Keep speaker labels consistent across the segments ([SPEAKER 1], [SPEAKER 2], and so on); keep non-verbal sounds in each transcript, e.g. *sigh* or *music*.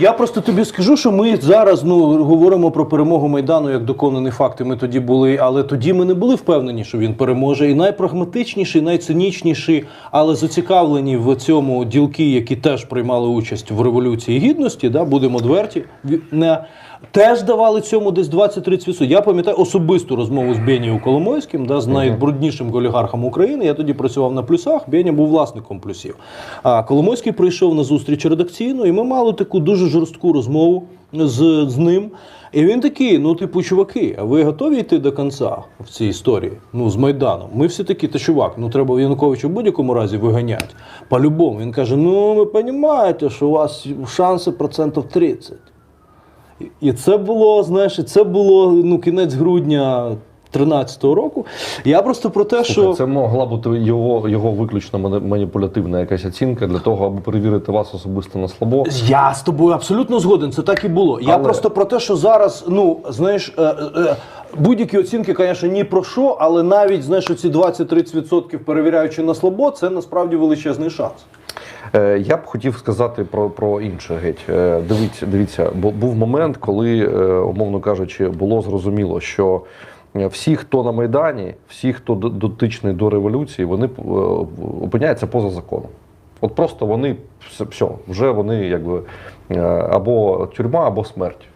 [SPEAKER 1] Я просто тобі скажу, що ми зараз ну говоримо про перемогу майдану як доконаний факт. і Ми тоді були, але тоді ми не були впевнені, що він переможе. І найпрагматичніші, найцинічніші, але зацікавлені в цьому ділки, які теж приймали участь в революції гідності. Да, будемо дверті. Не теж давали цьому десь 20-30%. Я пам'ятаю особисту розмову з Бенією Коломойським, да, з найбруднішим олігархом України. Я тоді працював на плюсах. Беня був власником плюсів. А Коломойський прийшов на зустріч редакційну, і ми мали таку дуже жорстку розмову з, з ним. І він такий: ну, типу, чуваки, а ви готові йти до кінця в цій історії? Ну, з Майданом. Ми всі такі, та чувак, ну треба Януковича в будь-якому разі виганяти. По-любому. Він каже: ну, ви розумієте, що у вас шанси процентів 30. І- це було, знаєш, і це було ну, кінець грудня 13-го року. Я просто про те,
[SPEAKER 2] Слухай,
[SPEAKER 1] що.
[SPEAKER 2] це могла бути його, його виключно маніпулятивна якась оцінка для того, аби перевірити вас особисто на слабо.
[SPEAKER 1] Я з тобою абсолютно згоден, це так і було. Я просто про те, що зараз, ну знаєш, е, е, будь-які оцінки, звісно, ні про що, але навіть знаєш, ці 20-30% перевіряючи на слабо, це насправді величезний шанс.
[SPEAKER 2] Е, Я б хотів сказати про, про інше геть. Е, Дивіться, дивіться, бо був момент, коли, е, умовно кажучи, було зрозуміло, що всі, хто на Майдані, всі, хто дотичний до революції, вони опиняються поза законом. От просто вони все, вже вони якби або тюрма, або смерть.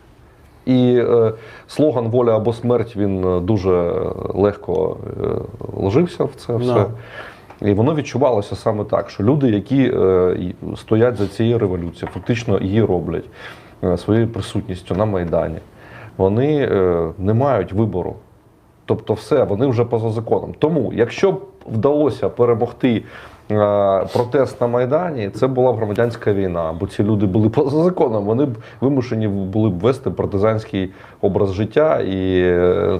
[SPEAKER 2] І е, слоган воля або смерть він дуже легко е, ложився в це все. І воно відчувалося саме так, що люди, які е, стоять за цією революцією, фактично її роблять е, своєю присутністю на Майдані, вони е, не мають вибору. Тобто, все, вони вже поза законом. Тому, якщо б вдалося перемогти протест на Майдані, це була б громадянська війна, бо ці люди були поза законом. Вони б вимушені були б вести партизанський образ життя і,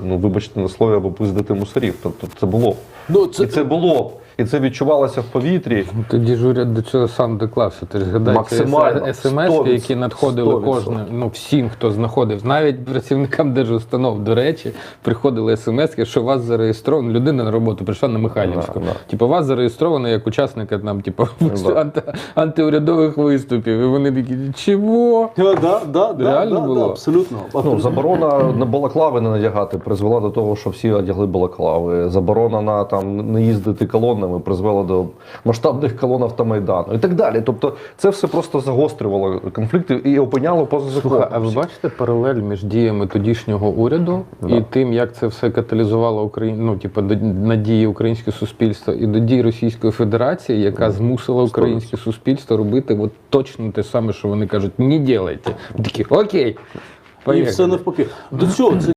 [SPEAKER 2] ну, вибачте на слові, або пиздити мусорів. Тобто це було. б.
[SPEAKER 1] Ну,
[SPEAKER 2] І це було б. І це відчувалося в повітрі.
[SPEAKER 3] Ну, Тоді ж уряд до цього сам доклався. Ти ж згадай, смс, які надходили
[SPEAKER 2] 100%.
[SPEAKER 3] кожне, ну всім, хто знаходив, навіть працівникам держустанов, до речі, приходили смс, що вас зареєстровано. Людина на роботу прийшла на Михайлівську.
[SPEAKER 2] Да, да.
[SPEAKER 3] Типу, вас зареєстровано як учасника там, типу,
[SPEAKER 2] Да. *laughs*
[SPEAKER 3] анти, антиурядових виступів. І вони такі, чого?
[SPEAKER 1] Да, да, да, да,
[SPEAKER 3] Реально
[SPEAKER 1] да,
[SPEAKER 3] було?
[SPEAKER 1] Да, абсолютно.
[SPEAKER 2] Ну, заборона на балаклави не надягати призвела до того, що всі одягли балаклави. Заборона на там не їздити колоннами призвела до масштабних колон автомайдану і так далі. Тобто, це все просто загострювало конфлікти і опиняло поза законом.
[SPEAKER 3] Слухай, а ви бачите паралель між діями тодішнього уряду
[SPEAKER 2] Да.
[SPEAKER 3] і тим, як це все каталізувало Україну, ну, типу, до, на дії українського суспільства і до дій Російської Федерації, яка змусила українське суспільство робити от точно те саме, що вони кажуть, не делайте. Ми Такі, окей.
[SPEAKER 1] І
[SPEAKER 3] поїхали».
[SPEAKER 1] все навпаки. До цього це